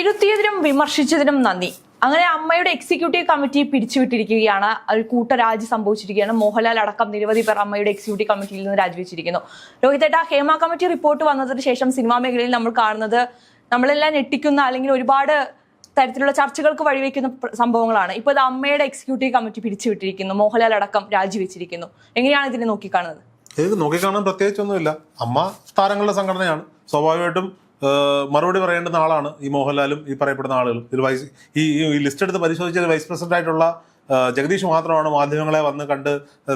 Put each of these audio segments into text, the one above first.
തിരുത്തിയതിനും വിമർശിച്ചതിനും നന്ദി. അങ്ങനെ അമ്മയുടെ എക്സിക്യൂട്ടീവ് കമ്മിറ്റി പിരിച്ചുവിട്ടിരിക്കുകയാണ്. ഒരു കൂട്ടരാജി സംഭവിച്ചിരിക്കുകയാണ്. മോഹൻലാൽ അടക്കം നിരവധി പേർ അമ്മയുടെ എക്സിക്യൂട്ടീവ് കമ്മിറ്റിയിൽ നിന്ന് രാജിവെച്ചിരിക്കുന്നു. രോഹിതേട്ട ഹേമ കമ്മിറ്റി റിപ്പോർട്ട് വന്നതിന് ശേഷം സിനിമാ മേഖലയിൽ നമ്മൾ കാണുന്നത് നമ്മളെല്ലാം ഞെട്ടിക്കുന്ന അല്ലെങ്കിൽ ഒരുപാട് തരത്തിലുള്ള ചർച്ചകൾക്ക് വഴിവെക്കുന്ന സംഭവങ്ങളാണ്. ഇപ്പോൾ ഇത് അമ്മയുടെ എക്സിക്യൂട്ടീവ് കമ്മിറ്റി പിരിച്ചുവിട്ടിരിക്കുന്നു. മോഹൻലാൽ അടക്കം രാജിവെച്ചിരിക്കുന്നു. എങ്ങനെയാണ് ഇതിനെ നോക്കിക്കാണുന്നത്? ഇത് നോക്കിക്കാണാൻ പ്രത്യേകിച്ചൊന്നുമില്ല. അമ്മ താരങ്ങളുടെ സംഘടനയാണ്. സ്വാഭാവികമായിട്ടും മറുപടി പറയേണ്ടുന്ന ആളാണ് ഈ മോഹൻലാലും ഈ പറയപ്പെടുന്ന ആളുകളും ഇതിൽ വൈസ് ഈ ലിസ്റ്റ് എടുത്ത് പരിശോധിച്ചത് വൈസ് പ്രസിഡന്റ് ആയിട്ടുള്ള ജഗദീഷ് മാത്രമാണ് മാധ്യമങ്ങളെ വന്ന് കണ്ട്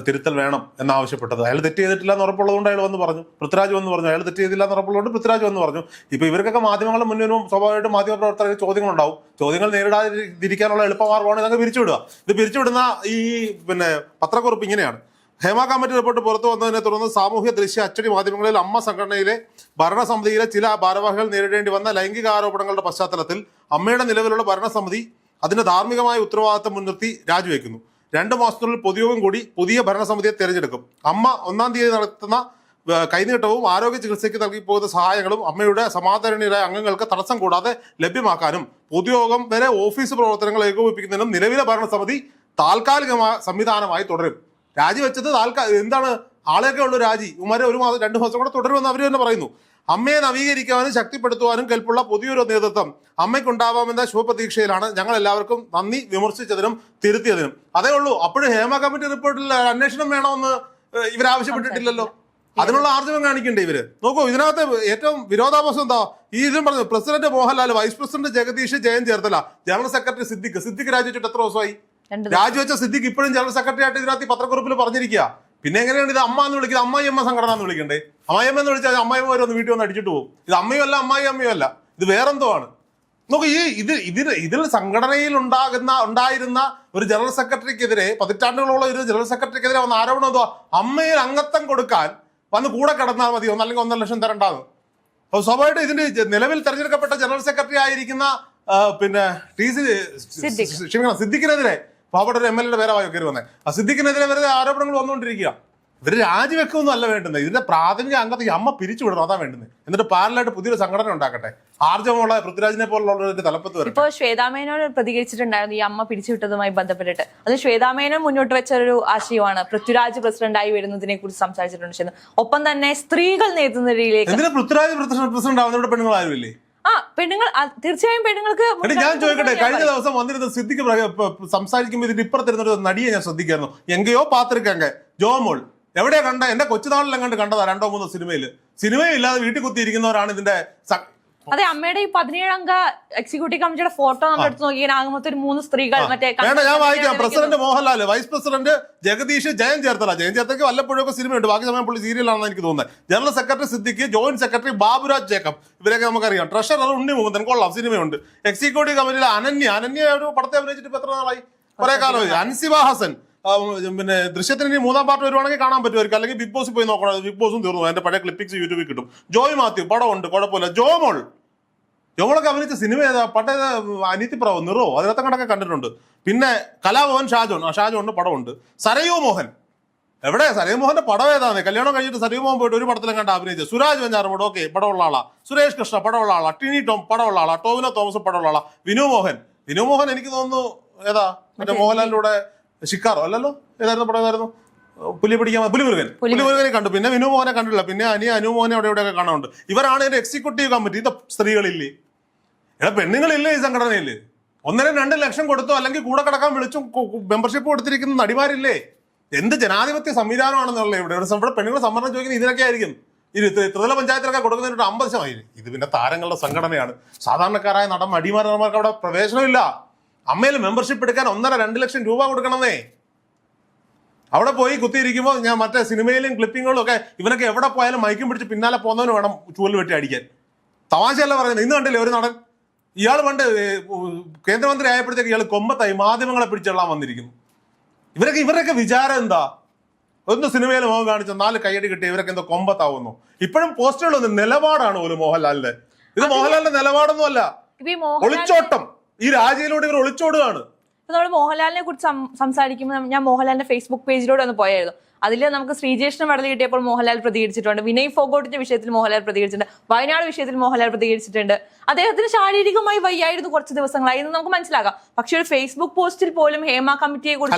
തിരുത്തൽ വേണം എന്നാവശ്യപ്പെട്ടത്. അയാൾ തെറ്റ് ചെയ്തിട്ടില്ല എന്ന് ഉറപ്പുള്ളതുകൊണ്ട് അയാൾ വന്ന് പറഞ്ഞു. പൃഥ്വിരാജ് വന്ന് പറഞ്ഞു. അയാൾ തെറ്റ് ചെയ്തില്ല എന്ന് ഉറപ്പുള്ളതുകൊണ്ട് പൃഥ്വിരാജ് വന്ന് പറഞ്ഞു. ഇപ്പോൾ ഇവർക്കൊക്കെ മാധ്യമങ്ങളുടെ മുന്നിൽ സ്വാഭാവികമായിട്ടും മാധ്യമപ്രവർത്തകർക്ക് ചോദ്യങ്ങളുണ്ടാവും. ചോദ്യങ്ങൾ നേരിടാതിരിക്കാനുള്ള എളുപ്പമാർഗമാണ് ഇതൊക്കെ പിരിച്ചുവിടുക. ഇത് പിരിച്ചുവിടുന്ന ഈ പിന്നെ പത്രക്കുറിപ്പ് ഇങ്ങനെയാണ്. ഹേമ കമ്മിറ്റി റിപ്പോർട്ട് പുറത്തു വന്നതിനെ തുടർന്ന് സാമൂഹ്യ ദൃശ്യ അച്ചടി മാധ്യമങ്ങളിൽ അമ്മ സംഘടനയിലെ ഭരണസമിതിയിലെ ചില ഭാരവാഹികൾ നേരിടേണ്ടി വന്ന ലൈംഗിക ആരോപണങ്ങളുടെ പശ്ചാത്തലത്തിൽ അമ്മയുടെ നിലവിലുള്ള ഭരണസമിതി അതിന്റെ ധാർമ്മികമായ ഉത്തരവാദിത്തം മുൻനിർത്തി രാജിവെക്കുന്നു. രണ്ട് മാസത്തിനുള്ളിൽ പൊതുയോഗം കൂടി പുതിയ ഭരണസമിതിയെ തിരഞ്ഞെടുക്കും. അമ്മ ഒന്നാം തീയതി നടത്തുന്ന കൈനീട്ടവും ആരോഗ്യ ചികിത്സയ്ക്ക് നൽകി പോകുന്ന സഹായങ്ങളും അമ്മയുടെ സമാധാരണീയരായ അംഗങ്ങൾക്ക് തടസ്സം കൂടാതെ ലഭ്യമാക്കാനും പൊതുയോഗം വരെ ഓഫീസ് പ്രവർത്തനങ്ങൾ ഏകോപിപ്പിക്കുന്നതിനും നിലവിലെ ഭരണസമിതി താൽക്കാലികമായ സംവിധാനമായി തുടരും. രാജിവെച്ചത് താൽക്കാ എന്താണ്? ആളെയൊക്കെ ഉള്ളു രാജി. ഉമാരെ ഒരു മാസം രണ്ട് മാസം കൂടെ തുടരുമെന്ന് അവർ തന്നെ പറയുന്നു. അമ്മയെ നവീകരിക്കാനും ശക്തിപ്പെടുത്തുവാനും കെൽപ്പുള്ള പുതിയൊരു നേതൃത്വം അമ്മയ്ക്കുണ്ടാവാമെന്ന ശുഭപ്രതീക്ഷയിലാണ് ഞങ്ങൾ എല്ലാവർക്കും നന്ദി വിമർശിച്ചതിനും തിരുത്തിയതിനും. അതേ ഉള്ളൂ. അപ്പോഴും ഹേമ കമ്മിറ്റി റിപ്പോർട്ടിൽ അന്വേഷണം വേണമെന്ന് ഇവർ ഇവരാവശ്യപ്പെട്ടിട്ടില്ലല്ലോ. അതിനുള്ള ആർജവം കാണിക്കണ്ടേ ഇവർ? നോക്കൂ ഇതിനകത്ത് ഏറ്റവും വിരോധാഭാസം എന്താ? ഈ ഇതും പറഞ്ഞു president Mohanlal vice president Jagadish Jayan Cherthala general secretary Siddique. Siddique രാജിവെച്ചിട്ട് എത്ര ദിവസമായി? രാജിവെച്ച സിദ്ദിഖ് ഇപ്പോഴും ജനറൽ സെക്രട്ടറി ആയിട്ട് ഇതിനകത്ത് പത്രക്കുറിപ്പിൽ പറഞ്ഞിരിക്കുക. പിന്നെ എങ്ങനെയാണ് ഇത് അമ്മ എന്ന് വിളിക്കുന്നത് അമ്മായിയമ്മ സംഘടന എന്ന് വിളിക്കണ്ടേ? അമ്മായിയമ്മ എന്ന് വിളിച്ചാൽ അമ്മായിമ്മ വരെ ഒന്ന് വീട്ടിൽ വന്ന് അടിച്ചിട്ട് പോകും. ഇത് അമ്മയും അല്ല അമ്മായി അമ്മയും അല്ല. ഇത് വേറെന്തോ ആണ്. നോക്കൂ ഈ ഇത് ഇതിൽ ഇതിൽ സംഘടനയിൽ ഉണ്ടാകുന്ന ഉണ്ടായിരുന്ന ഒരു ജനറൽ സെക്രട്ടറിക്കെതിരെ പതിറ്റാണ്ടുകളോളം ഒരു ജനറൽ സെക്രട്ടറിക്കെതിരെ വന്ന ആരോപണം എന്തോ അമ്മയിൽ അംഗത്വം കൊടുക്കാൻ വന്ന് കൂടെ കിടന്നാൽ മതി. ഒന്നല്ലെങ്കിൽ ഒന്നര ലക്ഷം തരണ്ടാന്ന്. അപ്പോൾ സ്വാഭാവികമായിട്ട് ഇതിന്റെ നിലവിൽ തെരഞ്ഞെടുക്കപ്പെട്ട ജനറൽ സെക്രട്ടറി ആയിരിക്കുന്ന പിന്നെ ടി സി. ക്ഷമിക്കണം സിദ്ദിഖിനെതിരെ പാവപ്പെട്ട ഒരു എം എൽ എയുടെ പേരെ കയറി വന്നേ. ആ സിദ്ദിഖിനെതിരെ വെറുതെ ആരോപണങ്ങൾ വന്നുകൊണ്ടിരിക്കുക. ഇവർ രാജിവെക്കൊന്നും അല്ല വേണ്ടുന്നത്. ഇതിന്റെ പ്രാഥമിക അംഗത്തെ അമ്മ പിരിച്ചുവിടണം അതാ വേണ്ടുന്നത്. എന്നിട്ട് പാരലായിട്ട് പുതിയൊരു സംഘടന ഉണ്ടാക്കട്ടെ. ആർജവമുള്ള പൃഥ്വിരാജിനെ പോലുള്ളവരുടെ തലപ്പത്ത് വരും ഇപ്പോൾ ശ്വേതാമേനോട് പ്രതികരിച്ചിട്ടുണ്ടായിരുന്നു ഈ അമ്മ പിരിച്ചുവിട്ടതുമായി ബന്ധപ്പെട്ടിട്ട്. അത് ശ്വേതാമേനോൻ മുന്നോട്ട് വെച്ച ഒരു ആശയമാണ്. പൃഥ്വിരാജ് പ്രസിഡന്റായി വരുന്നതിനെ കുറിച്ച് സംസാരിച്ചിട്ടുണ്ട് ഒപ്പം തന്നെ സ്ത്രീകൾ നേതൃനിരയിലേക്ക് പൃഥ്വിരാജ് പ്രസിഡന്റ് ആവുന്ന ഇവിടെ പെണ്ണുങ്ങൾ ആരുമില്ലേ ആ പെണ്ണുങ്ങൾ തീർച്ചയായും പെണ്ണുങ്ങൾക്ക് ഞാൻ ചോദിക്കട്ടെ കഴിഞ്ഞ ദിവസം വന്നിരുന്ന സിദ്ദിഖ് പ- സംസാരിക്കുമ്പോൾ ഇതിന്റെ ഇപ്പുറത്തിരുന്ന ഒരു നടിയെ ഞാൻ ശ്രദ്ധിക്കായിരുന്നു. എങ്കയോ പാത്രക്കങ്ക ജോമോൾ. എവിടെയാ കണ്ട എന്റെ കൊച്ചുനാളിലെങ്ങാണ്ട് കണ്ട് കണ്ടതാ രണ്ടോ മൂന്നോ സിനിമയിൽ സിനിമയും ഇല്ലാതെ വീട്ടിൽ കുത്തിയിരിക്കുന്നവരാണ് ഇതിന്റെ അതെ അമ്മയുടെ ഈ പതിനേഴംഗ എക്സിക്യൂട്ടീവ് കമ്മിറ്റിയുടെ ഫോട്ടോ നമ്മൾ എടുത്ത് നോക്കി ആകുമ്പോൾ ഒരു മൂന്ന് സ്ത്രീകൾ മറ്റേ ഞാൻ വായിക്കാം. President Mohanlal vice president Jagadish Jayan Cherthala. Jayan ചേർത്തലയ്ക്ക് വല്ലപ്പോഴൊക്കെ സിനിമയുണ്ട് ബാക്കി സമയം പുള്ളി സീരിയലാണെന്ന് എനിക്ക് തോന്നുന്നത്. General secretary Siddique joint secretary Baburaj Jacob. ഇവരൊക്കെ നമുക്കറിയാം. ട്രഷറർ ഉണ്ണി മുകുന്ദൻ കൊള്ളാം. സിനിമയുണ്ട്. എക്സിക്യൂട്ടീവ് കമ്മിറ്റിയിൽ അനന്യ. അനന്യ ഒരു പടത്തെ അഭിനയിച്ചിട്ട് ഇപ്പൊ എത്ര നാളായി? കുറെ കാലമായി. അൻസിബ ഹസൻ. പിന്നെ ദൃശ്യത്തിന് ഇനി മൂന്നാം പാർട്ട് വരുവാണെങ്കിൽ കാണാൻ പറ്റുമായിരിക്കും അല്ലെങ്കിൽ ബിഗ് ബോസ് പോയി നോക്കണം. ബിഗ് ബോസും തീർന്നു. എന്റെ പഴയ ക്ലിപ്പിക്സ് യൂട്യൂബിൽ കിട്ടും. ജോയ് മാത്യു പടമുണ്ട്. കുഴപ്പമില്ല. ജോമോൾ ജോമോളൊക്കെ അഭിനയിച്ച സിനിമ ഏതാ? പട്ടേ അനിയത്തിപ്രാവ് നിറോ. അതിനകത്തെ കണ്ടൊക്കെ കണ്ടിട്ടുണ്ട്. പിന്നെ കലാഭവൻ ഷാജോൺ. ആ ഷാജോണിന്റെ പടമുണ്ട്. സരയു മോഹൻ. എവിടെ? സരയു മോഹന്റെ പടം ഏതാണ് കല്യാണം കഴിഞ്ഞിട്ട് സരയു മോഹൻ പോയിട്ട് ഒരു പടത്തിലും കണ്ട അഭിനയിച്ചത്. സുരാജ് വെഞ്ഞാറമോട് ഓക്കെ പടമുള്ള ആളാ. സുരേഷ് കൃഷ്ണ പടമുള്ള ആളാ. ടിനി ടോം പടമുള്ള ആളാ. ടോവിനോ തോമസ് പടമുള്ള ആളാ. വിനു മോഹൻ. വിനു മോഹൻ എനിക്ക് തോന്നുന്നു ഏതാ? മറ്റേ മോഹൻലാലിലൂടെ ഷിക്കാറോ അല്ലല്ലോ? ഏതായിരുന്നു പടം ഏതായിരുന്നു? പുലി പിടിക്കാൻ പുലിമുരുകൻ പുലിമുരുകനെ കണ്ടു. പിന്നെ വിനു മോഹനെ കണ്ടില്ല പിന്നെ അനിയ അനു മോഹനെ അവിടെ ഇവിടെയൊക്കെ കാണാനുണ്ട് ഇവരാണ് ഇതിന്റെ എക്സിക്യൂട്ടീവ് കമ്മിറ്റി ഇത് സ്ത്രീകളില്ലേ? എടാ പെണ്ണുങ്ങളില്ലേ ഈ സംഘടനയിൽ? ഒന്നര രണ്ട് ലക്ഷം കൊടുത്തോ അല്ലെങ്കിൽ കൂടെ കിടക്കാൻ വിളിച്ചും മെമ്പർഷിപ്പ് കൊടുത്തിരിക്കുന്ന നടിമാരില്ലേ? എന്ത് ജനാധിപത്യ സംവിധാനമാണെന്നുള്ള ഇവിടെ. ഇവിടെ ഇവിടെ പെണ്ണുങ്ങൾ സംവരണം ചോദിക്കുന്നത് ഇതിനൊക്കെ ആയിരിക്കും. ഇത് ത്രി- ത്രിതല പഞ്ചായത്തിലൊക്കെ കൊടുക്കുന്നതിനൊരു അമ്പത് ശതമാനം. ഇത് പിന്നെ താരങ്ങളുടെ സംഘടനയാണ്. സാധാരണക്കാരായ നടൻ അടിമാരന്മാർക്ക് അവിടെ പ്രവേശനമില്ല. അമ്മയിൽ മെമ്പർഷിപ്പ് എടുക്കാൻ ഒന്നര രണ്ട് ലക്ഷം രൂപ കൊടുക്കണമേ അവിടെ പോയി കുത്തിയിരിക്കുമ്പോൾ ഞാൻ മറ്റേ സിനിമയിലും ക്ലിപ്പിങ്ങുകളും ഒക്കെ ഇവനൊക്കെ എവിടെ പോയാലും മൈക്കും പിടിച്ച് പിന്നാലെ പോകുന്നവന് വേണം ചൂൽ വെട്ടി അടിക്കാൻ. തമാശയല്ല പറയുന്നത്. ഇന്ന് കണ്ടില്ലേ ഒരു നടൻ? ഇയാൾ പണ്ട് കേന്ദ്രമന്ത്രി ആയപ്പോഴത്തേക്ക് ഇയാൾ കൊമ്പത്തായി മാധ്യമങ്ങളെ പിടിച്ചെള്ളാൻ വന്നിരിക്കുന്നു. ഇവരൊക്കെ ഇവരൊക്കെ വിചാരം എന്താ? ഒന്ന് സിനിമയിൽ മോഹം കാണിച്ച നാല് കൈയടി കിട്ടി ഇവരൊക്കെ എന്തോ കൊമ്പത്താവുന്നു. ഇപ്പോഴും പോസ്റ്ററുകൾ നിലപാടാണ് ഒരു മോഹൻലാലിന്റെ. ഇത് മോഹൻലാലിന്റെ നിലപാടൊന്നും അല്ല ഒളിച്ചോട്ടം. ഈ രാജ്യയിലൂടെ ഇവർ ഒളിച്ചോടുകയാണ്. നമ്മൾ മോഹൻലാലിനെ കുറിച്ച് സംസാരിക്കുമ്പോൾ ഞാൻ മോഹൻലാലിന്റെ ഫേസ്ബുക്ക് പേജിലൂടെ ഒന്ന് പോയായിരുന്നു. അതിൽ നമുക്ക് ശ്രീജേഷിന് മെഡൽ കിട്ടിയപ്പോൾ മോഹൻലാൽ പ്രതികരിച്ചിട്ടുണ്ട്. വിനയ് ഫോഗോട്ടിന്റെ വിഷയത്തിൽ മോഹൻലാൽ പ്രതികരിച്ചിട്ടുണ്ട്. വയനാട് വിഷയത്തിൽ മോഹൻലാൽ പ്രതികരിച്ചിട്ടുണ്ട്. അദ്ദേഹത്തിന് ശാരീരികമായി വയ്യായിരുന്നു കുറച്ച് ദിവസങ്ങളായി എന്ന് നമുക്ക് മനസ്സിലാക്കാം. പക്ഷേ ഒരു ഫേസ്ബുക്ക് പോസ്റ്റിൽ പോലും ഹേമ കമ്മിറ്റിയെ കുറിച്ച്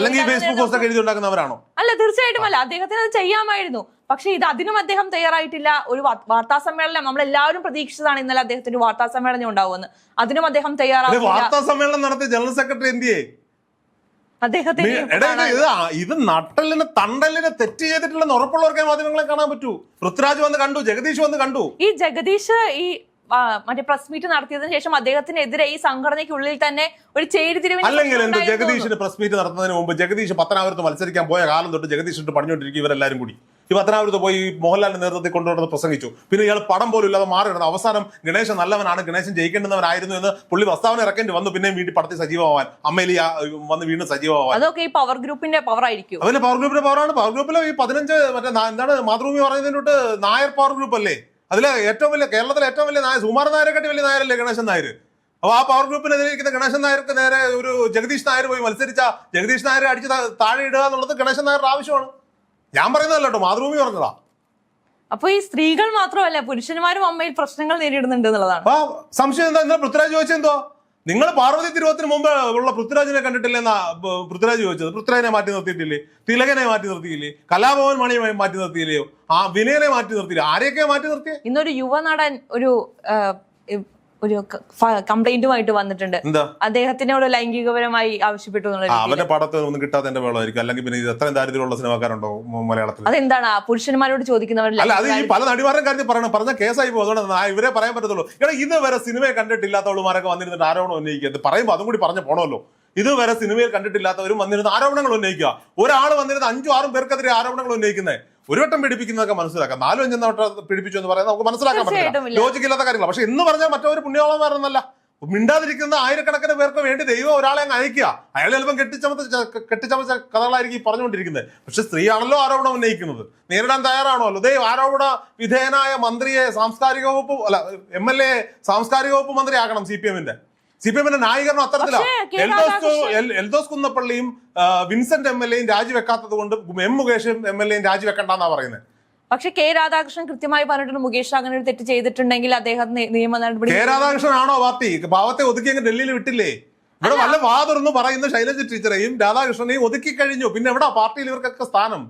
അല്ല തീർച്ചയായിട്ടും അല്ല. അദ്ദേഹത്തിന് അത് ചെയ്യാമായിരുന്നു. പക്ഷേ ഇത് അതിനും അദ്ദേഹം തയ്യാറായിട്ടില്ല. ഒരു വാർത്താ സമ്മേളനം നമ്മൾ എല്ലാവരും പ്രതീക്ഷിച്ചതാണ് ഇന്നലെ അദ്ദേഹത്തിന്റെ വാർത്താ സമ്മേളനം ഉണ്ടാവുമെന്ന്. അതിനും അദ്ദേഹം തയ്യാറാവില്ല വാർത്താ സമ്മേളനം നടത്തിയ ജനറൽ സെക്രട്ടറി എന്തിയേ? അദ്ദേഹത്തിന് ഇത് നട്ടലിന് തണ്ടലിന് തെറ്റ് ചെയ്തിട്ടില്ലെന്ന് ഉറപ്പുള്ളവർക്കേ മാധ്യമങ്ങളെ കാണാൻ പറ്റൂ. പൃഥ്വിരാജ് വന്ന് കണ്ടു ജഗദീഷ് വന്ന് കണ്ടു. ഈ ജഗദീഷ് ഈ ആ, മറ്റേ പ്രസ് മീറ്റ് നടത്തിയതിനു ശേഷം അദ്ദേഹത്തിനെതിരെ ഈ സംഘടനയ്ക്കുള്ളിൽ തന്നെ ഒരു ചേരിതിരിവിന് അല്ലെങ്കിൽ എന്ത് എന്ന് ജഗദീഷിന് പ്രസ് മീറ്റ് നടത്തുന്നതിന് മുമ്പ് ജഗദീഷ് പത്തനാപുരത്ത് മത്സരിക്കാൻ പോയ കാലം തൊട്ട് ജഗദീഷ് ഇട്ട് പണിഞ്ഞോണ്ടിരിക്കും ഇവരെല്ലാരും കൂടി. ഈ പത്തനാപുരത്ത് പോയി മോഹൻലാലിന്റെ നേതൃത്വത്തിൽ കൊണ്ടുവന്ന് പ്രസംഗിച്ചു. പിന്നെ ഇയാൾ പടം പോലും ഇല്ലാതെ മാറി നടന്നു അവസാനം ഗണേശൻ നല്ലവനാണ് ഗണേശൻ ജയിക്കേണ്ടുന്നവനായിരുന്നു എന്ന് പുള്ളി പ്രസ്താവന ഇറക്കേണ്ടി വന്നു. പിന്നെയും വീട്ടിൽ പടത്തിൽ സജീവമാവാൻ. അമ്മയിൽ വന്ന് വീണ്ടും സജീവമാവാൻ. അതൊക്കെ ഈ പവർ ഗ്രൂപ്പിന്റെ പവർ ആയിരിക്കും. അവന്റെ പവർ ഗ്രൂപ്പിന്റെ പവറാണ് പവർ ഗ്രൂപ്പിലെ ഈ പതിനഞ്ച് മറ്റേ എന്താണ് മാതൃഭൂമി പറയുന്നതിന് തൊട്ട് നായർ പവർ ഗ്രൂപ്പ് അല്ലേ? അതിലെ ഏറ്റവും വലിയ കേരളത്തിലെ ഏറ്റവും വലിയ നായർ സുമാർ നായരെക്കാട്ടി വലിയ നായരല്ലേ ഗണേശൻ നായർ അപ്പൊ ആ പവർ ഗ്രൂപ്പിനെതിരെ ഇരിക്കുന്ന ഗണേശൻ നായർക്ക് നേരെ ഒരു ജഗദീഷ് നായർ പോയി മത്സരിച്ച ജഗദീഷ് നായരെ അടിച്ച് താഴെ ഇടുക എന്നുള്ളത് ഗണേശൻ നായരുടെ ആവശ്യമാണ്. ഞാൻ പറയുന്നതല്ല കേട്ടോ മാതൃഭൂമി പറഞ്ഞതാ. അപ്പൊ ഈ സ്ത്രീകൾ മാത്രമല്ല പുരുഷന്മാരും അമ്മയിൽ പ്രശ്നങ്ങൾ നേരിടുന്നുണ്ട് എന്നുള്ളതാണ്. അപ്പൊ സംശയം എന്താ? എന്താ പൃഥ്വിരാജ് ചോദിച്ചെന്തോ നിങ്ങൾ പാർവതി തിരുവത്തിന് മുമ്പ് ഉള്ള പൃഥ്വിരാജിനെ കണ്ടിട്ടില്ലെന്നാ എന്നാ പൃഥ്വിരാജ് ചോദിച്ചത്? പൃഥ്വിരാജിനെ മാറ്റി നിർത്തിയിട്ടില്ലേ? തിലകനെ മാറ്റി നിർത്തിയില്ലേ? കലാഭവൻ മണിയെ മാറ്റി നിർത്തിയില്ലയോ ആ വിനയനെ മാറ്റി നിർത്തിയില്ല? ആരെയൊക്കെ മാറ്റി നിർത്തിയേ? ഇന്നൊരു യുവനടൻ ഒരു ഒരു കംപ്ലൈന്റുമായിട്ട് വന്നിട്ടുണ്ട്. അദ്ദേഹത്തിനോട് ലൈംഗികപരമായി ആവശ്യപ്പെട്ടു. അവന്റെ പടത്തിൽ ഒന്നും കിട്ടാത്ത എന്റെ വേളമായിരിക്കും അല്ലെങ്കിൽ പിന്നെ ഇത് എത്രയും ദാരിദ്ര്യമുള്ള സിനിമാക്കാരുണ്ടോ മലയാളത്തിൽ അതെന്താണ്? പുരുഷന്മാരോട് ചോദിക്കുന്നവർ അല്ല അത് ഈ പല നടിമാരുടെ കാര്യത്തിൽ പറയണം. പറഞ്ഞ കേസായി പോകും. അതുകൊണ്ട് ഇവരെ പറയാൻ പറ്റത്തുള്ളൂ. എടാ ഇതുവരെ സിനിമയെ കണ്ടിട്ടില്ലാത്തവളുമാരൊക്കെ വന്നിരുന്നിട്ട് ആരോപണം ഉന്നയിക്കുക. പറയുമ്പോൾ അതും കൂടി പറഞ്ഞു പോണമല്ലോ. ഇതുവരെ സിനിമയിൽ കണ്ടിട്ടില്ലാത്തവരും വന്നിരുന്ന ആരോപണങ്ങൾ ഉന്നയിക്കുക. ഒരാൾ വന്നിരുന്ന അഞ്ചും ആറും പേർക്കെതിരെ ആരോപണങ്ങൾ ഉന്നയിക്കുന്നത് ഒരു വട്ടം പിടിപ്പിക്കുന്നതൊക്കെ മനസ്സിലാക്കാം. നാലും അഞ്ചും വട്ടം പിടിപ്പിച്ചു എന്ന് പറയുന്നത് നമുക്ക് മനസ്സിലാക്കാൻ പറ്റില്ല. ലോജിക്കില്ലാത്ത കാര്യങ്ങൾ പക്ഷെ എന്ന് പറഞ്ഞാൽ മറ്റൊരു പുണ്യോളന്മാരെന്നല്ല. മിണ്ടാതിരിക്കുന്ന ആയിരക്കണക്കിന് പേർക്ക് വേണ്ടി ദൈവം ഒരാളെ അങ്ങ് അയക്കുക അയാൾ ചിലപ്പം കെട്ടിച്ചമച്ച കെട്ടിച്ചമച്ച കഥകളായിരിക്കും പറഞ്ഞുകൊണ്ടിരിക്കുന്നത്. പക്ഷെ സ്ത്രീയാണല്ലോ ആരോപണം ഉന്നയിക്കുന്നത്. നേരിടാൻ തയ്യാറാണല്ലോ. ദൈവം ആരോപണ വിധേയനായ മന്ത്രിയെ സാംസ്കാരിക വകുപ്പ് അല്ല എം എൽ എ സാംസ്കാരിക വകുപ്പ് മന്ത്രി ആക്കണം സി പി എമ്മിന്റെ. സി പി എമ്മിന്റെ നായകരണം അത്തരത്തിലാണ് എൽദോസ് എൽ- എൽദോസ് കുന്നപ്പള്ളിയും വിൻസെന്റ് എം എൽ എയും രാജിവെക്കാത്തത് കൊണ്ട് എം മുകേഷ് എം എൽ എയും രാജിവെക്കണ്ടെന്നാ പറയുന്നത് പക്ഷെ കെ രാധാകൃഷ്ണൻ കൃത്യമായി പറഞ്ഞിട്ടുണ്ട്. മുകേഷ് അങ്ങനെ ഒരു തെറ്റ് ചെയ്തിട്ടുണ്ടെങ്കിൽ അദ്ദേഹം നിയമ നടപടി കെ രാധാകൃഷ്ണൻ ആണോ പാർട്ടി? പാവത്തെ ഒതുക്കി അങ്ങ് ഡൽഹിയിൽ വിട്ടില്ലേ? ഇവിടെ വല്ല വാതുറന്ന് പറയുന്ന ശൈലജ ടീച്ചറേയും രാധാകൃഷ്ണനെയും ഒതുക്കി കഴിഞ്ഞു. പിന്നെ എവിടെ പാർട്ടിയിൽ ഇവർക്കൊക്കെ സ്ഥാനം?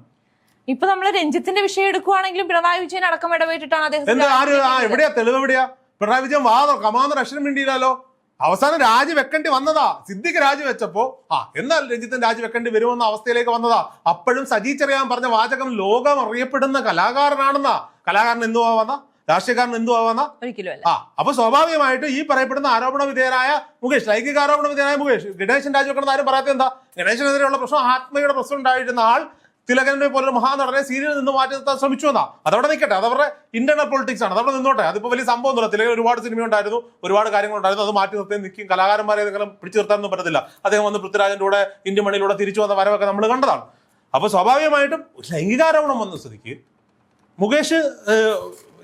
ഇപ്പൊ നമ്മൾ രഞ്ജിത്തിന്റെ വിഷയം എടുക്കുവാണെങ്കിലും പിണറായി വിജയൻ അടക്കം ഇടപെട്ടിട്ടാണ് അദ്ദേഹം എന്താ? ആര്? എവിടെയാ? തെളിവ് എവിടെയാ? പിണറായി വിജയൻ വാദം കമാന്നർ അക്ഷരം മിണ്ടിയില്ലല്ലോ അവസാനം രാജി വെക്കേണ്ടി വന്നതാ. സിദ്ദിഖ് രാജി വെച്ചപ്പോ ആ എന്നാൽ രഞ്ജിത്തൻ രാജി വെക്കേണ്ടി വരുമെന്ന അവസ്ഥയിലേക്ക് വന്നതാ. അപ്പോഴും സജി ചെറിയാൻ പറഞ്ഞ വാചകം ലോകം അറിയപ്പെടുന്ന കലാകാരനാണെന്നാ. കലാകാരൻ എന്തു ആവാന്ന രാഷ്ട്രീയക്കാരൻ എന്തു ആവാന്ന ആ അപ്പൊ സ്വാഭാവികമായിട്ട് ഈ പറയപ്പെടുന്ന ആരോപണ വിധേയനായ മുകേഷ് ലൈംഗിക ആരോപണ വിധേയനായ മുകേഷ് ഗണേശൻ രാജിവെക്കണം ആരും പറയാത്ത എന്താ? ഗണേശനെതിരെയുള്ള പ്രശ്നം ആത്മയുടെ പ്രശ്നം ഉണ്ടായിരുന്ന ആൾ തിലകന്റെ പോലൊരു മഹാനടനെ സീരിയലിൽ നിന്ന് മാറ്റി നിർത്താൻ ശ്രമിച്ചു എന്നാ. അതവിടെ നിൽക്കട്ടെ അതവരുടെ ഇന്റർണൽ പൊളിറ്റിക്സ് ആണ്. അതവിടെ നിന്നോട്ടെ. അതിപ്പോ വലിയ സംഭവം ഒന്നുമില്ല. തിലകൻ ഒരുപാട് സിനിമ ഉണ്ടായിരുന്നു. ഒരുപാട് കാര്യങ്ങൾ ഉണ്ടായിരുന്നു. അത് മാറ്റി നിർത്തി നിൽക്കും കലാകാരന്മാരെ ഏതെങ്കിലും പിടിച്ചു നിർത്താനൊന്നും പറ്റത്തില്ല. അദ്ദേഹം വന്ന് പൃഥ്വിരാജന്റെ കൂടെ ഇന്ത്യ മണിയിലൂടെ തിരിച്ചു വന്ന വരവൊക്കെ നമ്മൾ കണ്ടതാണ്. അപ്പൊ സ്വാഭാവികമായിട്ടും ലൈംഗികാരോപണം വന്ന സ്ഥിതിക്ക് മുകേഷ്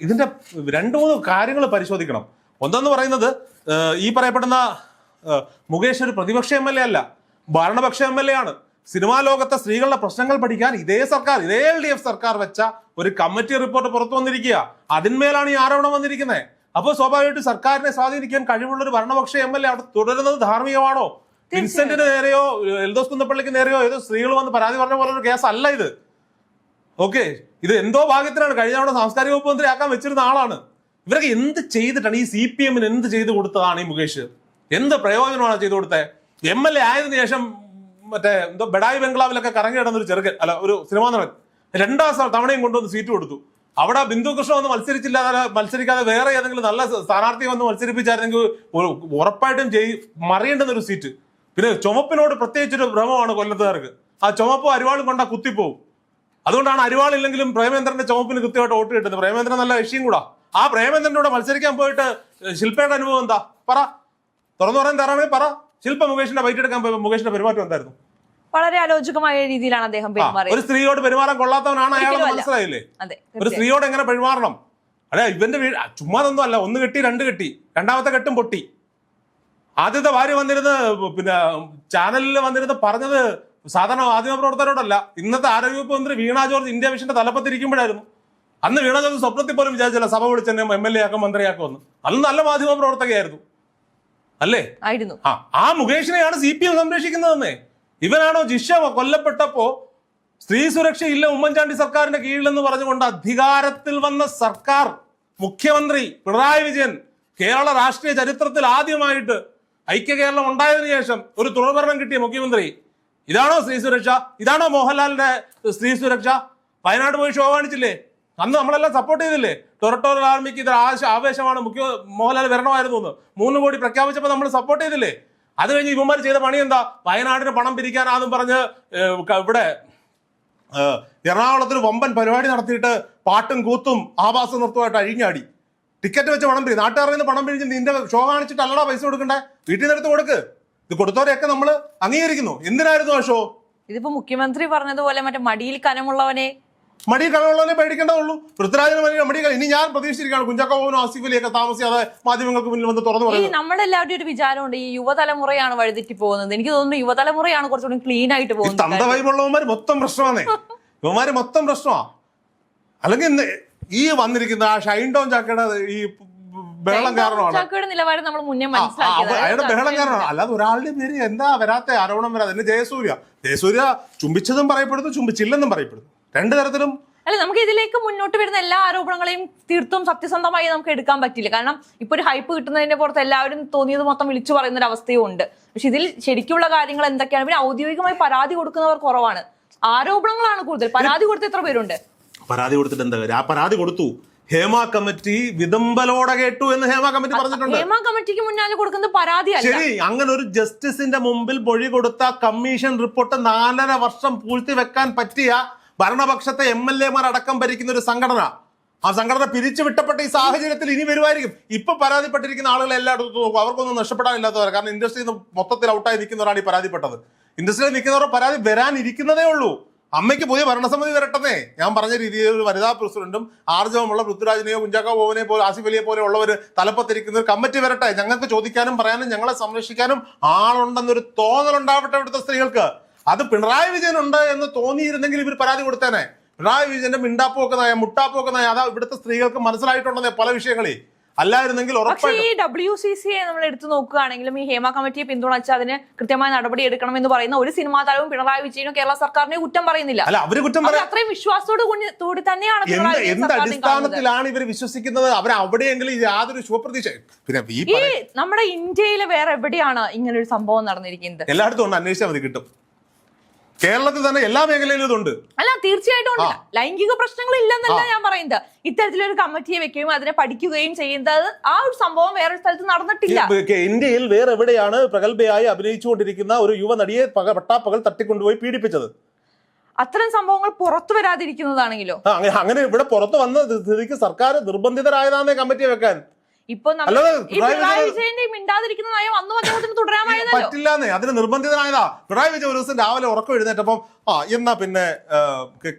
ഇതിന്റെ രണ്ട് മൂന്ന് കാര്യങ്ങൾ പരിശോധിക്കണം. ഒന്നെന്ന് പറയുന്നത് ഈ പറയപ്പെടുന്ന മുകേഷ് ഒരു പ്രതിപക്ഷ എം എൽ എ അല്ല. ഭരണപക്ഷ എം എൽ എ ആണ്. സിനിമാ ലോകത്തെ സ്ത്രീകളുടെ പ്രശ്നങ്ങൾ പഠിക്കാൻ ഇതേ സർക്കാർ ഇതേ എൽ ഡി എഫ് സർക്കാർ വെച്ച ഒരു കമ്മിറ്റി റിപ്പോർട്ട് പുറത്തു വന്നിരിക്കുക അതിന്മേലാണ് ഈ ആരോപണം വന്നിരിക്കുന്നത് അപ്പോൾ സ്വാഭാവികമായിട്ട് സർക്കാരിനെ സ്വാധീനിക്കാൻ കഴിവുള്ള ഒരു ഭരണപക്ഷ എം എൽ എ അവിടെ തുടരുന്നത് ധാർമ്മികമാണോ? വിൻസെന്റിന് നേരെയോ എൽദോസ് കുന്നപ്പള്ളിക്ക് നേരെയോ ഏതോ സ്ത്രീകൾ വന്ന് പരാതി പറഞ്ഞ പോലെ ഒരു കേസ് അല്ല ഇത്. ഓക്കെ ഇത് എന്തോ ഭാഗ്യത്തിനാണ്. കഴിഞ്ഞ തവണ സാംസ്കാരിക വകുപ്പ് മന്ത്രി ആക്കാൻ വെച്ചിരുന്ന ആളാണ്. ഇവരൊക്കെ എന്ത് ചെയ്തിട്ടാണ് ഈ സി പി എമ്മിന് എന്ത് ചെയ്തു കൊടുത്തതാണ് ഈ മുകേഷ്? എന്ത് പ്രയോജനമാണ് ചെയ്തു കൊടുത്തത്? എം എൽ എ ആയതിനു ശേഷം മറ്റേ എന്തോ ബെഡായി ബംഗ്ലാവിലൊക്കെ കറങ്ങി കിടന്ന ഒരു ചെറുക്കൻ. അല്ല ഒരു സിനിമാ നടൻ. രണ്ടാം തവണയും കൊണ്ടുവന്ന് സീറ്റ് കൊടുത്തു. അവിടെ ബിന്ദു കൃഷ്ണ മത്സരിച്ചില്ലാതെ മത്സരിക്കാതെ വേറെ ഏതെങ്കിലും നല്ല സ്ഥാനാർത്ഥി വന്ന് മത്സരിപ്പിച്ചായിരുന്നെങ്കിൽ ഉറപ്പായിട്ടും ചെയ് മറിയേണ്ടുന്ന ഒരു സീറ്റ്. പിന്നെ ചുമപ്പിനോട് പ്രത്യേകിച്ചൊരു ഭ്രമമാണ് കൊല്ലത്തുകാർക്ക്. ആ ചുമപ്പ് അരിവാളും കൊണ്ടാ കുത്തിപ്പോവും. അതുകൊണ്ടാണ് അരിവാളില്ലെങ്കിലും പ്രേമേന്ദ്രന്റെ ചുമപ്പിന് കൃത്യമായിട്ട് വോട്ട് കിട്ടുന്നത്. പ്രേമേന്ദ്രൻ നല്ല വിഷയം കൂടാ. ആ പ്രേമേന്ദ്രന്റെ കൂടെ മത്സരിക്കാൻ പോയിട്ട് ശില്പയുടെ അനുഭവം എന്താ? പറ. തുറന്നു പറയാൻ തരാണെങ്കിൽ പറ. ശില്പ മുകേഷിന്റെ ബൈറ്റ് എടുക്കാൻ പോയപ്പോൾ മുകേഷിന്റെ പെരുമാറ്റം എന്തായിരുന്നു? വളരെ അലോചകമായ രീതിയിലാണ് അദ്ദേഹം പെരുമാറിയത്. ഒരു സ്ത്രീയോട് പെരുമാറാൻ കൊള്ളാത്തവനാണ് അയാൾ മനസ്സിലായില്ലേ? ഒരു സ്ത്രീയോട് എങ്ങനെ പെരുമാറണം? അതെ ഇവന്റെ വീട് ചുമ്മാതൊന്നും അല്ല. ഒന്ന് കെട്ടി രണ്ട് കെട്ടി. രണ്ടാമത്തെ കെട്ടും പൊട്ടി. ആദ്യത്തെ ഭാര്യ വന്നിരുന്ന് പിന്നെ ചാനലിൽ വന്നിരുന്ന് പറഞ്ഞത് സാധാരണ മാധ്യമപ്രവർത്തകരോടല്ല ഇന്നത്തെ ആരോഗ്യവകുപ്പ് മന്ത്രി വീണ ജോർജ് ഇന്ത്യ വിഷന്റെ തലപ്പത്തിരിക്കുമ്പോഴായിരുന്നു. അന്ന് വീണ ജോർജ് സ്വപ്നത്തിൽ പോലും വിചാരിച്ചില്ല സഭ വിളിച്ചെന്നെ എം എൽ എ ആക്കും മന്ത്രിയാക്കും എന്ന്. അന്ന് നല്ല മാധ്യമ പ്രവർത്തകയായിരുന്നു. അല്ലേ? ആയിരുന്നു. ആ ആ മുകേഷിനെയാണ് സി പി എം സംരക്ഷിക്കുന്നതെന്നേ. ഇവനാണോ ജിഷ കൊല്ലപ്പെട്ടപ്പോ സ്ത്രീ സുരക്ഷ ഇല്ല ഉമ്മൻചാണ്ടി സർക്കാരിന്റെ കീഴിലെന്ന് പറഞ്ഞുകൊണ്ട് അധികാരത്തിൽ വന്ന സർക്കാർ മുഖ്യമന്ത്രി പിണറായി വിജയൻ കേരള രാഷ്ട്രീയ ചരിത്രത്തിൽ ആദ്യമായിട്ട് ഐക്യ കേരളം ഉണ്ടായതിനു ശേഷം ഒരു തുടർഭരണം കിട്ടിയ മുഖ്യമന്ത്രി. ഇതാണോ സ്ത്രീ സുരക്ഷ? ഇതാണോ മോഹൻലാലിന്റെ സ്ത്രീ സുരക്ഷ? വയനാട് പോയി ഷോ കാണിച്ചില്ലേ? അന്ന് നമ്മളെല്ലാം സപ്പോർട്ട് ചെയ്തില്ലേ? ടൊറട്ടോർ ആർമിക്ക് ഇത് ആശ ആവേശമാണ്. മുഖ്യ മോഹൻലാൽ വരണമായിരുന്നു എന്ന്. മൂന്ന് കോടി പ്രഖ്യാപിച്ചപ്പോൾ നമ്മൾ സപ്പോർട്ട് ചെയ്തില്ലേ? അത് കഴിഞ്ഞ് ഇവന്മാർ ചെയ്ത പണി എന്താ? വയനാടിന് പണം പിരിക്കാനാന്നും പറഞ്ഞ് ഇവിടെ ഏഹ്, വമ്പൻ പരിപാടി നടത്തിയിട്ട് പാട്ടും കൂത്തും ആവാസം നൃത്തമായിട്ട് അഴിഞ്ഞാടി. ടിക്കറ്റ് വെച്ച് പണം പിരി നാട്ടുകാരിൽ നിന്ന് പണം പിരിഞ്ഞ് നിന്റെ ഷോ കാണിച്ചിട്ട് അല്ലടാ പൈസ കൊടുക്കണ്ടേ? വീട്ടിൽ നിന്ന് എടുത്ത് കൊടുക്ക്. ഇത് കൊടുത്തവരെയൊക്കെ നമ്മൾ അംഗീകരിക്കുന്നു. എന്തിനായിരുന്നു ആ ഷോ? ഇതിപ്പോ മുഖ്യമന്ത്രി പറഞ്ഞതുപോലെ മറ്റേ മടിയിൽ കനമുള്ളവനെ മടി കളവുള്ളവനെ പേടിക്കേണ്ടതുള്ളൂ പൃഥ്വിരാജിന് മടി മടി ഇനി ഞാൻ പ്രതീക്ഷിച്ചിരിക്കുകയാണ് കുഞ്ചാക്കോ കുഞ്ചാക്കോവനും ആസിഫ് അലിയൊക്കെ താമസിയാതെ മാധ്യമങ്ങൾക്ക് മുന്നിൽ വന്ന് തുറന്നു പറയുന്നത്. നമ്മളെല്ലാവരും ഒരു വിചാരമുണ്ട് ഈ യുവതലമുറയാണ് വഴിതെറ്റി പോകുന്നത്. എനിക്ക് തോന്നുന്നു യുവതലമുറയാണ് കുറച്ചുകൂടി ക്ലീൻ ആയിട്ട് പോകുന്നത്. തന്ത വൈബുള്ളവന്മാര് മൊത്തം പ്രശ്നമാണേ ഇവന്മാര് മൊത്തം പ്രശ്നമാ. അല്ലെങ്കിൽ ഈ വന്നിരിക്കുന്ന ആ ഷൈൻ ടോൺ ചാക്കയുടെ ഈ ബഹളം കാരണമാണ്. നിലവാരം നമ്മൾ മുന്നേ അയാളുടെ ബഹളം കാരണമാണ്. അല്ലാതെ ഒരാളുടെ പേര് എന്താ വരാത്ത ആരോപണം വരാതെ എന്നെ ജയസൂര്യ. ജയസൂര്യ ചുംബിച്ചതും പറയപ്പെടുന്നു ചുംബിച്ചില്ലെന്നും പറയപ്പെടുന്നു. രണ്ടു തരത്തിലും അല്ല നമുക്ക് ഇതിലേക്ക് മുന്നോട്ട് വരുന്ന എല്ലാ ആരോപണങ്ങളെയും തീർത്തും സത്യസന്ധമായി നമുക്ക് എടുക്കാൻ പറ്റില്ല. കാരണം ഇപ്പൊ ഒരു ഹൈപ്പ് കിട്ടുന്നതിന്റെ പുറത്ത് എല്ലാവരും തോന്നിയത് മൊത്തം വിളിച്ചു പറയുന്ന ഒരു അവസ്ഥയും ഉണ്ട്. പക്ഷെ ഇതിൽ ശരിക്കുള്ള കാര്യങ്ങൾ എന്തൊക്കെയാണ്? പിന്നെ ഔദ്യോഗികമായി പരാതി കൊടുക്കുന്നവർ കുറവാണ്. ആരോപണങ്ങളാണ് കൂടുതൽ. പരാതി കൊടുത്ത് എത്ര പേരുണ്ട്? പരാതി കൊടുത്തിട്ട് എന്താ കാര്യം? ആ പരാതി കൊടുത്തു. ഹേമ കമ്മിറ്റി വിതമ്പലോടെ കേട്ടു എന്ന് ഹേമ കമ്മിറ്റി പറഞ്ഞിട്ടുണ്ട്. ഹേമ കമ്മിറ്റിക്ക് മുന്നാലെ കൊടുക്കുന്ന പരാതിയല്ല. ശരി അങ്ങനെ ഒരു ജസ്റ്റിസിന്റെ മുമ്പിൽ മൊഴി കൊടുത്ത കമ്മീഷൻ റിപ്പോർട്ട് നാലര വർഷം പൂഴ്ത്തി വെക്കാൻ പറ്റിയ ഭരണപക്ഷത്തെ എം എൽ എമാർ അടക്കം ഭരിക്കുന്ന ഒരു സംഘടന. ആ സംഘടന പിരിച്ചു വിട്ടപ്പെട്ട ഈ സാഹചര്യത്തിൽ ഇനി വരുമായിരിക്കും. ഇപ്പൊ പരാതിപ്പെട്ടിരിക്കുന്ന ആളുകൾ എല്ലായിടത്തും നോക്കും. അവർക്കൊന്നും നഷ്ടപ്പെടാനില്ലാത്തവർ കാരണം ഇൻഡസ്ട്രിയിൽ നിന്ന് മൊത്തത്തിൽ ഔട്ടായി നിൽക്കുന്നവരാണ് ഈ പരാതിപ്പെട്ടത്. ഇൻഡസ്ട്രിയിൽ നിൽക്കുന്നവർ പരാതി വരാനിരിക്കുന്നതേ ഉള്ളൂ. അമ്മയ്ക്ക് പുതിയ ഭരണസമിതി വരട്ടെന്നേ. ഞാൻ പറഞ്ഞ രീതിയിൽ ഒരു വനിതാ പ്രസിഡന്റും ആർജവമുള്ള പൃഥ്വിരാജിനെയോ കുഞ്ചാക്കോ ബോവനെ പോലെ ആസിഫ് അലിയെ പോലെ ഉള്ളവർ തലപ്പത്തിരിക്കുന്ന ഒരു കമ്മിറ്റി വരട്ടെ. ഞങ്ങൾക്ക് ചോദിക്കാനും പറയാനും ഞങ്ങളെ സംരക്ഷിക്കാനും ആളുണ്ടെന്നൊരു തോന്നലുണ്ടാവട്ടെ ഇവിടുത്തെ സ്ത്രീകൾക്ക്. അത് പിണറായി വിജയൻ ഉണ്ട് എന്ന് തോന്നിയിരുന്നെങ്കിൽ ഇവർ പരാതി കൊടുത്തേനെ. പിണറായി വിജയന്റെ മിണ്ടാപ്പോക്ക് നയ മുട്ടാപ്പോക്ക് നയ അതാ ഇവിടുത്തെ സ്ത്രീകൾക്ക് മനസ്സിലായിട്ടുണ്ടെന്നേ പല വിഷയങ്ങളിൽ. അല്ലായിരുന്നെങ്കിൽ ഈ ഡബ്ല്യു സി സിയെ നമ്മൾ എടുത്തു നോക്കുകയാണെങ്കിലും ഈ ഹേമ കമ്മിറ്റിയെ പിന്തുണച്ച് അതിന് കൃത്യമായ നടപടി എടുക്കണം എന്ന് പറയുന്ന ഒരു സിനിമാ താരവും പിണറായി വിജയനും കേരള സർക്കാരിനെ കുറ്റം പറയുന്നില്ല. അല്ല അവർ കുറ്റം അത്രയും വിശ്വാസത്തോട് കൂടി- തന്നെയാണ് എന്ത്. അടിസ്ഥാനത്തിലാണ് ഇവർ വിശ്വസിക്കുന്നത്? അവർ അവിടെയെങ്കിലും യാതൊരു ശുഭപ്രതീക്ഷ പിന്നെ ഈ നമ്മുടെ ഇന്ത്യയിൽ വേറെ എവിടെയാണ് ഇങ്ങനെ ഒരു സംഭവം നടന്നിരിക്കുന്നത്? എല്ലായിടത്തും അന്വേഷിച്ചാൽ മതി കിട്ടും. കേരളത്തിൽ തന്നെ എല്ലാ മേഖലയിലും ഇതുണ്ട്. അല്ല തീർച്ചയായിട്ടും ഉണ്ട്. ലൈംഗിക പ്രശ്നങ്ങൾ ഇല്ലെന്നല്ല ഞാൻ പറയുന്നത്. ഇത്തരത്തിലൊരു കമ്മിറ്റിയെ വെക്കുകയും അതിനെ പഠിക്കുകയും ചെയ്യുന്നത് ആ ഒരു സംഭവം വേറെ സ്ഥലത്ത് നടന്നിട്ടില്ല. ഇന്ത്യയിൽ വേറെ എവിടെയാണ് പ്രഗത്ഭയായി അഭിനയിച്ചുകൊണ്ടിരിക്കുന്ന ഒരു യുവ നടിയെ പക പട്ടാപ്പകൽ തട്ടിക്കൊണ്ടുപോയി പീഡിപ്പിച്ചത്? അത്തരം സംഭവങ്ങൾ പുറത്തു വരാതിരിക്കുന്നതാണെങ്കിലോ? അങ്ങനെ ഇവിടെ പുറത്ത് വന്ന സ്ഥിതിക്ക് സർക്കാർ നിർബന്ധിതരായതാന്നേ കമ്മിറ്റി വെക്കാൻ. ഇപ്പൊ പിണറായി വിജയന്റെ മിണ്ടാതിരിക്കുന്ന നയം അന്നും അദ്ദേഹത്തിന് തുടരാമായിരുന്നല്ലോ പറ്റില്ലാന്നേ. അതിന് നിർബന്ധിതനായതാ. പിണറായി വിജയൻ ഒരു ദിവസം രാവിലെ ഉറക്കം എഴുന്നേറ്റപ്പം ആ എന്നാ പിന്നെ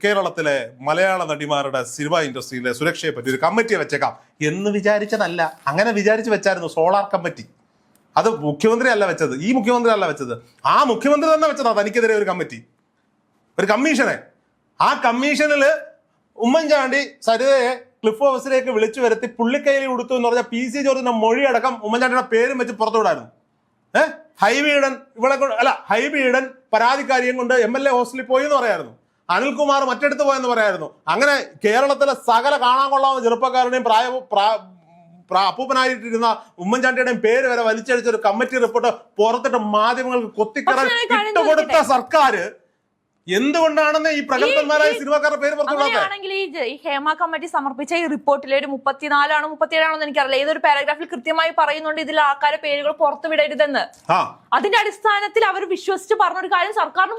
കേരളത്തിലെ മലയാള നടിമാരുടെ സിനിമ ഇൻഡസ്ട്രിയിലെ സുരക്ഷയെ പറ്റി ഒരു കമ്മിറ്റിയെ വെച്ചേക്കാം എന്ന് വിചാരിച്ചതല്ല. അങ്ങനെ വിചാരിച്ചു വെച്ചായിരുന്നു സോളാർ കമ്മിറ്റി. അത് മുഖ്യമന്ത്രി അല്ല വെച്ചത്. ഈ മുഖ്യമന്ത്രി അല്ല വെച്ചത്. ആ മുഖ്യമന്ത്രി തന്നെ വെച്ചതാ തനിക്കെതിരെ ഒരു കമ്മിറ്റി. ഒരു കമ്മീഷനെ. ആ കമ്മീഷനിൽ ഉമ്മൻചാണ്ടി സരിതയെ ക്ലിഫ് ഹൗസിലേക്ക് വിളിച്ചു വരുത്തി പുള്ളിക്കൈലി കൊടുത്തു എന്ന് പറഞ്ഞ പി സി ജോർജിന്റെ മൊഴി അടക്കം ഉമ്മൻചാണ്ടിയുടെ പേരും വെച്ച് പുറത്തുവിടായിരുന്നു. ഏഹ് ഹൈബീഡൻ ഇവിടെ അല്ല ഹൈബീഡൻ പരാതിക്കാരിയും കൊണ്ട് എം എൽ എ ഹോസ്റ്റലിൽ പോയി എന്ന് പറയായിരുന്നു. അനിൽകുമാർ മറ്റെടുത്ത് പോയെന്ന് പറയായിരുന്നു. അങ്ങനെ കേരളത്തിലെ സകല കാണാൻ കൊള്ളാവുന്ന ചെറുപ്പക്കാരുടെയും പ്രായ പ്രാ- പ്രാ- അപ്പൂപ്പനായിട്ടിരുന്ന ഉമ്മൻചാണ്ടിയുടെയും പേര് വരെ വലിച്ചടിച്ച ഒരു കമ്മിറ്റി റിപ്പോർട്ട് പുറത്തിട്ട് മാധ്യമങ്ങൾക്ക് കൊത്തിക്കറ ഇട്ടുകൊടുത്ത സർക്കാർ എന്തുകൊണ്ടാണെന്ന് ഈ പ്രഗത്ഭന്മാരായ സിനിമാക്കാരുടെ പേര് അങ്ങനെയാണെങ്കിൽ ഈ ഹേമ കമ്മിറ്റി സമർപ്പിച്ച ഈ റിപ്പോർട്ടിലെ ഒരു മുപ്പത്തിനാലാണോ മുപ്പത്തിയേഴാണോ എന്ന് എനിക്കറിയില്ല. ഏതൊരു പാരഗ്രാഫിൽ കൃത്യമായി പറയുന്നുണ്ട് ഇതിൽ ആൾക്കാരെ പേരുകൾ പുറത്തു വിടരുതെന്ന്. അതിന്റെ അടിസ്ഥാനത്തിൽ അവർ വിശ്വസിച്ച് പറഞ്ഞൊരു കാര്യം സർക്കാരിന്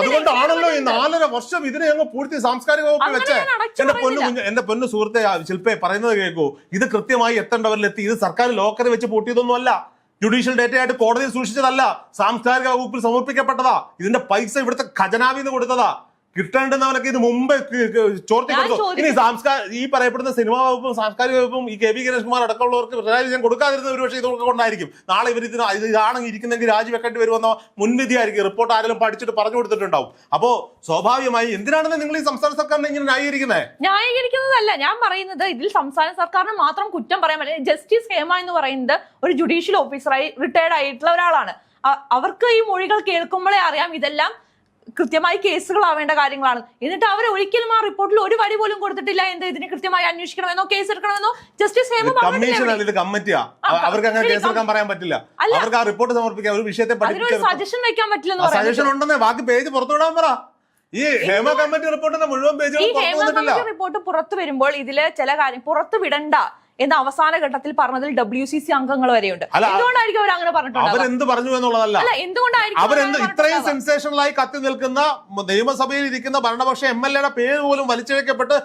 അതുകൊണ്ടാണല്ലോ ഈ നാലര വർഷം ഇതിനെ അങ്ങ് പൂർത്തി സാംസ്കാരിക വകുപ്പ് വെച്ച്. എന്റെ പൊന്നു എന്റെ പൊന്നു സുഹൃത്തെ ശില്പേ പറയുന്നത് കേൾക്കൂ ഇത് കൃത്യമായി എത്തേണ്ടവരിലെത്തി. ഇത് സർക്കാർ ലോക്കറി വെച്ച് പൂട്ടിയതൊന്നും അല്ല ജുഡീഷ്യൽ ഡേറ്റയായിട്ട് കോടതിയിൽ സൂക്ഷിച്ചതല്ല. സാംസ്കാരിക വകുപ്പിൽ സമർപ്പിക്കപ്പെട്ടതാ. ഇതിന്റെ പൈസ ഇവിടുത്തെ ഖജനാവിന്ന് കൊടുത്തതാ. കിട്ടേണ്ടുന്നവനൊക്കെ ഇത് മുമ്പ് ചോർത്തി കൊടുത്തു? ഇനി സംസ്കാര ഈ പറയപ്പെടുന്ന സിനിമാ വകുപ്പും സാംസ്കാരിക വകുപ്പും ഈ കെ വി ഗണേഷ് കുമാർ അടക്കമുള്ളവർക്ക് പിണറായി വിജയൻ കൊടുക്കാതിരുന്ന ഒരു പക്ഷേ ഇതൊക്കെ കൊണ്ടായിരിക്കും. നാളെ ഇവർ ഇതിന് ഇത് ഇതാണെങ്കിൽ ഇരിക്കുന്നെങ്കിൽ രാജിവെക്കേണ്ടി വരുമെന്ന മുൻവിധിയായിരിക്കും. റിപ്പോർട്ട് ആരെങ്കിലും പഠിച്ചിട്ട് പറഞ്ഞു കൊടുത്തിട്ടുണ്ടാവും. അപ്പോ സ്വാഭാവികമായി എന്തിനാണെന്ന് നിങ്ങൾ ഈ സംസ്ഥാന സർക്കാരിനെ ഇങ്ങനെ ന്യായീകരിക്കുന്നത് ന്യായീകരിക്കുന്നതല്ല. ഞാൻ പറയുന്നത് ഇതിൽ സംസ്ഥാന സർക്കാരിന് മാത്രം കുറ്റം പറയാൻ പറ്റില്ല. ജസ്റ്റിസ് ഹേമ എന്ന് പറയുന്നത് ഒരു ജുഡീഷ്യൽ ഓഫീസറായി റിട്ടയർഡ് ആയിട്ടുള്ള ഒരാളാണ് അവർക്ക് ഈ മൊഴികൾ കേൾക്കുമ്പോഴേ അറിയാം ഇതെല്ലാം കൃത്യമായി കേസുകളാവേണ്ട കാര്യങ്ങളാണ്. എന്നിട്ട് അവർ ഒരിക്കലും ആ റിപ്പോർട്ടിൽ ഒരു വരി പോലും കൊടുത്തിട്ടില്ല എന്ത് ഇതിനെ കൃത്യമായി അന്വേഷിക്കണമെന്നോ കേസ് എടുക്കണമെന്നോ ജസ്റ്റിസ് ഹേമ കമ്മീഷനാണ് ഇത് കമ്മിറ്റിയാ. അവർക്ക് അങ്ങനെ ശരി, കേസെടുക്കാൻ പറയാൻ പറ്റില്ല. അവർക്ക് ആ റിപ്പോർട്ട് സമർപ്പിക്കാൻ ഒരു വിഷയത്തെ സജഷൻ വെക്കാൻ പറ്റില്ലെന്ന് സജഷൻ ഉണ്ടെന്ന് ബാക്കി പേജ് പുറത്തുവിടാൻ പറ. ഈ ഹേമ കമ്മിറ്റി റിപ്പോർട്ടിന്റെ മുഴുവൻ കമ്മിറ്റി റിപ്പോർട്ട് പുറത്തു വരുമ്പോൾ ഇതിൽ ചില കാര്യം പുറത്തു വിടണ്ട എന്ന അവസാന ഘട്ടത്തിൽ പറഞ്ഞതിൽ ഡബ്ല്യു സി സി അംഗങ്ങൾ വരെയുണ്ട്. എന്തുകൊണ്ടായിരിക്കും അവർ അങ്ങനെ പറഞ്ഞിട്ടുണ്ടാവുക? അവരെന്ത് പറഞ്ഞു എന്നുള്ളതല്ല. അല്ല എന്തുകൊണ്ടായിരിക്കും അവർ അവരെന്ത് ഇത്രയും? സെൻസേഷണലായി കത്തി നിൽക്കുന്ന നിയമസഭയിൽ ഇരിക്കുന്ന ഭരണപക്ഷ എം എൽ എയുടെ പേര് പോലും വലിച്ചിഴക്കപ്പെട്ട്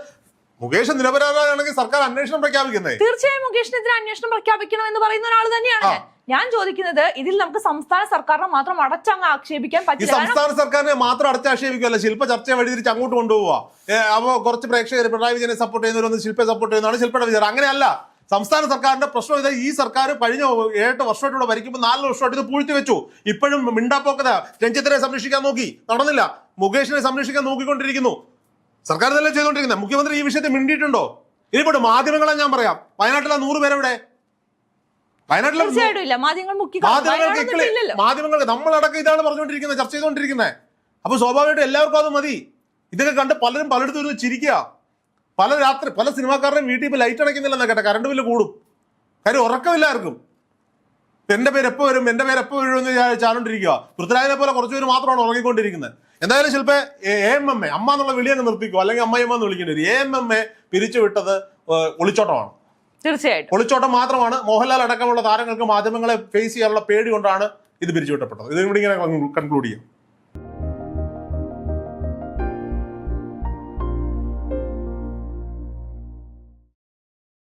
മുകേഷ് നിരപരാധമാണെങ്കിൽ സർക്കാർ അന്വേഷണം പ്രഖ്യാപിക്കുന്നത് തീർച്ചയായും മുകേഷിനെതിരെ അന്വേഷണം പ്രഖ്യാപിക്കണം എന്ന് പറയുന്ന ഒരാൾ തന്നെയാണ് ഞാൻ. ചോദിക്കുന്നത് ഇതിൽ നമുക്ക് സംസ്ഥാന സർക്കാരിനെ മാത്രം അടച്ചങ്ങ് ആക്ഷേപിക്കാൻ പറ്റില്ല. സംസ്ഥാന സർക്കാരിനെ മാത്രം അടച്ചാക്ഷേപിക്കുമല്ല ശില്പ ചർച്ച വഴിതിരിച്ച് അങ്ങോട്ട് കൊണ്ടുപോവുക. അപ്പൊ കുറച്ച് പ്രേക്ഷകർ പിണറായി വിജയനെ സപ്പോർട്ട് ചെയ്യുന്നവരൊന്ന് ശില്പയെ സപ്പോർട്ട് ചെയ്യുന്നതാണ് ശില്പയുടെ വിചാരം. അങ്ങനെയല്ല. സംസ്ഥാന സർക്കാരിന്റെ പ്രശ്നം ഇത് ഈ സർക്കാർ കഴിഞ്ഞ ഏട്ട് വർഷമായിട്ടുള്ള ഭരിക്കുമ്പോൾ നാല് വർഷമായിട്ട് ഇത് പൂഴ്ത്തി വെച്ചു. ഇപ്പോഴും മിണ്ടാപ്പോക്കത രഞ്ജിത്തിനെ സംരക്ഷിക്കാൻ നോക്കി. നടന്നില്ല. മുകേഷിനെ സംരക്ഷിക്കാൻ നോക്കിക്കൊണ്ടിരിക്കുന്നു. സർക്കാർ തന്നെ ചെയ്തുകൊണ്ടിരിക്കുന്നത്. മുഖ്യമന്ത്രി ഈ വിഷയത്തെ മിണ്ടിയിട്ടുണ്ടോ? ഇനിയിപ്പോട്ട് മാധ്യമങ്ങളെ ഞാൻ പറയാം. വയനാട്ടിലെ നൂറ് പേരെവിടെ? വയനാട്ടിലെ മാധ്യമങ്ങൾക്ക് നമ്മളടക്കം ഇതാണ് പറഞ്ഞുകൊണ്ടിരിക്കുന്നത് ചർച്ച ചെയ്തുകൊണ്ടിരിക്കുന്നത്. അപ്പൊ സ്വാഭാവികമായിട്ടും എല്ലാവർക്കും അത് മതി. ഇതൊക്കെ കണ്ട് പലരും പലയിടത്തും ഇരുന്ന് ചിരിക്കുക. പല രാത്രി പല സിനിമാക്കാരുടെയും വീട്ടിൽ ഇപ്പൊ ലൈറ്റ് അടയ്ക്കുന്നില്ലെന്നാ കേട്ടെ കറണ്ട് ബില്ല് കൂടും. കാര്യം ഉറക്കമില്ല ആർക്കും. എന്റെ പേര് എപ്പോ വരും? എന്റെ പേര് എപ്പോ വരും എന്ന് ചാലോണ്ടിരിക്കുക പൃഥ്വിരാജിനെ പോലെ കുറച്ചുപേര് മാത്രമാണ് ഉറങ്ങിക്കൊണ്ടിരിക്കുന്നത്. എന്തായാലും Shilpa A M M A അമ്മ എന്നുള്ള വിളി അങ്ങ് നിർത്തിക്കോ. അല്ലെങ്കിൽ അമ്മയമ്മ എന്ന് വിളിക്കേണ്ടി വരും. എ എം എം എ പിരിച്ചുവിട്ടത് വിട്ടത് ഒളിച്ചോട്ടമാണ്. തീർച്ചയായിട്ടും. ഒളിച്ചോട്ടം മാത്രമാണ്. മോഹൻലാൽ അടക്കമുള്ള താരങ്ങൾക്ക് മാധ്യമങ്ങളെ ഫേസ് ചെയ്യാനുള്ള പേടി കൊണ്ടാണ് ഇത് പിരിച്ചുവിട്ടപ്പെട്ടത് ഇത് ഇവിടെ ഇങ്ങനെ കൺക്ലൂഡ് ചെയ്യാം.